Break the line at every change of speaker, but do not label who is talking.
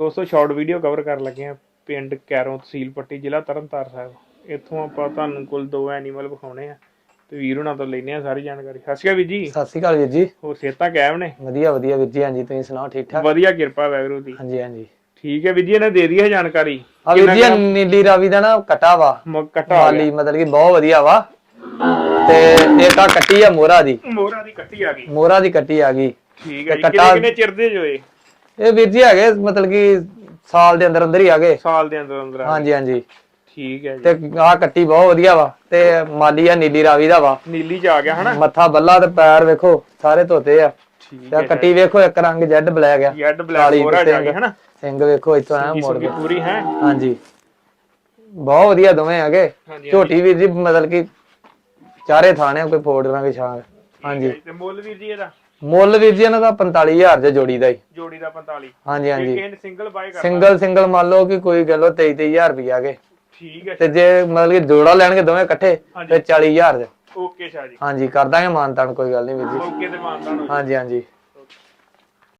ਦੋਸਤੋ short video cover ਕਰਨ ਲੱਗੇ ਆ ਪਿੰਡ ਕੈਰੋਂ ਤਹਿਸੀਲ ਪੱਟੀ ਜ਼ਿਲ੍ਹਾ ਤਰਨਤਾਰਨ ਸਾਹਿਬ। ਇੱਥੋਂ ਆਪਾਂ ਤੁਹਾਨੂੰ ਕੋਲ ਦੋ ਐਨੀਮਲ ਵਿਖਾਉਣੇ ਆ ਤੇ ਵੀਰ ਹੁਣਾਂ ਤੋਂ ਲੈਣੇ ਆ ਸਾਰੀ ਜਾਣਕਾਰੀ। ਸਤਿ ਸ਼੍ਰੀ ਅਕਾਲ ਵੀਰ ਜੀ।
ਸਤਿ ਸ਼੍ਰੀ ਅਕਾਲ ਵੀਰ ਜੀ।
ਹੋਰ ਸਿਹਤਾਂ ਕਾਇਮ ਨੇ?
ਵਧੀਆ ਵਧੀਆ ਵੀਰ ਜੀ ਹਾਂਜੀ ਤੁਸੀਂ ਸੁਣਾਓ ਠੀਕ ਠਾਕ?
ਵਧੀਆ ਕਿਰਪਾ ਵੈਗਰੂ ਦੀ।
ਹਾਂਜੀ ਹਾਂਜੀ।
ਠੀਕ ਹੈ ਵੀਰ ਜੀ ਇਹਨੇ ਦੇ ਦਈਏ ਜਾਣਕਾਰੀ।
ਆ ਵੀਰ ਜੀ ਨੀਲੀ ਰਾਵੀ ਦਾ ਨਾ ਕਟਾ ਵਾ।
ਕੱਟਾ
ਮਾਲੀ ਮਤਲਬ ਕਿ ਬਹੁਤ ਵਧੀਆ ਵਾ। ਤੇ ਇਹ ਤਾਂ ਕੱਟੀ ਆ ਮੋਰਾ ਦੀ।
ਮੋਹਰਾ ਦੀ ਕੱਟੀ ਆ ਗਈ।
ਮੋਰਾ ਦੀ ਕੱਟੀ ਆ ਗਈ।
ਠੀਕ ਹੈ ਜੀ ਕਿੰਨੇ ਕਿੰਨੇ ਚਿਰ ਦੇ ਜੋਏ
ਇਹ ਵੀਰ ਜੀ ਹੈਗੇ ਮਤਲਬ ਕਿ ਸਾਲ ਦੇ ਅੰਦਰ ਅੰਦਰ ਹੀ ਆ ਗਏ
ਸਾਲ ਦੇ ਅੰਦਰ ਅੰਦਰ ਆ।
ਹਾਂਜੀ ਹਾਂਜੀ।
ਠੀਕ ਹੈ ਜੀ।
ਤੇ ਆਹ ਕੱਟੀ ਬਹੁਤ ਵਧੀਆ ਵਾ ਤੇ ਮਾਲੀ ਆ ਨੀਲੀ ਰਾਵੀ ਦਾ ਵਾ।
ਨੀਲੀ ਚ ਆ ਗਿਆ ਹਨਾ?
ਮੱਥਾ ਬੱਲਾ ਤੇ ਪੈਰ ਵੇਖੋ ਸਾਰੇ ਧੋਤੇ ਆ।
ਠੀਕ
ਤੇ
ਹੈ
ਕੱਟੀ ਵੇਖੋ ਇੱਕ ਰੰਗ ਜੈਡ ਬਲੈਕ ਆ।
ਯੈਡ ਬਲੈਕ
ਕਾਲੀ
ਮੋਹਰਾ ਜਾ ਹਨਾ?
ਸਿੰਘ ਵੇਖੋ ਇੱਥੋਂ ਆ ਮੋੜ ਕੇ।
ਪੂਰੀ ਹੈ?
ਹਾਂਜੀ। ਬਹੁਤ ਵਧੀਆ ਦੋਵੇਂ
ਹਾਂਜੀ
ਝੋਟੀ ਵੀਰ ਜੀ ਮਤਲਬ ਕਿ ਚਾਰੇ ਥਾਣੇ ਕੋਈ ਫੋੜ ਦਾਂਗੇ ਛਾਂ। ਹਾਂਜੀ।
ਤੇ ਮੁੱਲ ਵੀਰ ਜੀ ਇਹਦਾ?
ਮੁੱਲ ਵੀਰ ਜੀ ਇਹਨਾਂ ਦਾ 45000 ਜੇ ਜੋੜੀ ਦਾ ਹੀ।
ਜੋੜੀ ਦਾ 45
ਹਾਂਜੀ ਹਾਂਜੀ।
ਕਿਸੇ ਨੇ ਸਿੰਗਲ ਬਾਈ ਕਰਨਾ
ਸਿੰਗਲ ਸਿੰਗਲ ਮੰਨ ਲਓ ਕਿ ਕੋਈ ਗੱਲ 23 23000 ਰੁਪਈਆ ਕੇ।
ਠੀਕ ਹੈ
ਤੇ ਜੇ। ਮਤਲਬ ਕਿ ਜੋੜਾ ਲੈਣਗੇ ਦੋਵੇਂ ਇਕੱਠੇ। ਤੇ 40000 ਦੇ
ਓਕੇ ਸ਼ਾਹ ਜੀ।
ਹਾਂਜੀ ਕਰ ਦਾਂਗੇ ਮਾਨਤਾਨ ਕੋਈ ਗੱਲ ਨਹੀਂ ਵੀਰ ਜੀ।
ਓਕੇ ਤੇ ਮਾਨਦਾਨ ਹੋ
ਹਾਂਜੀ ਹਾਂਜੀ।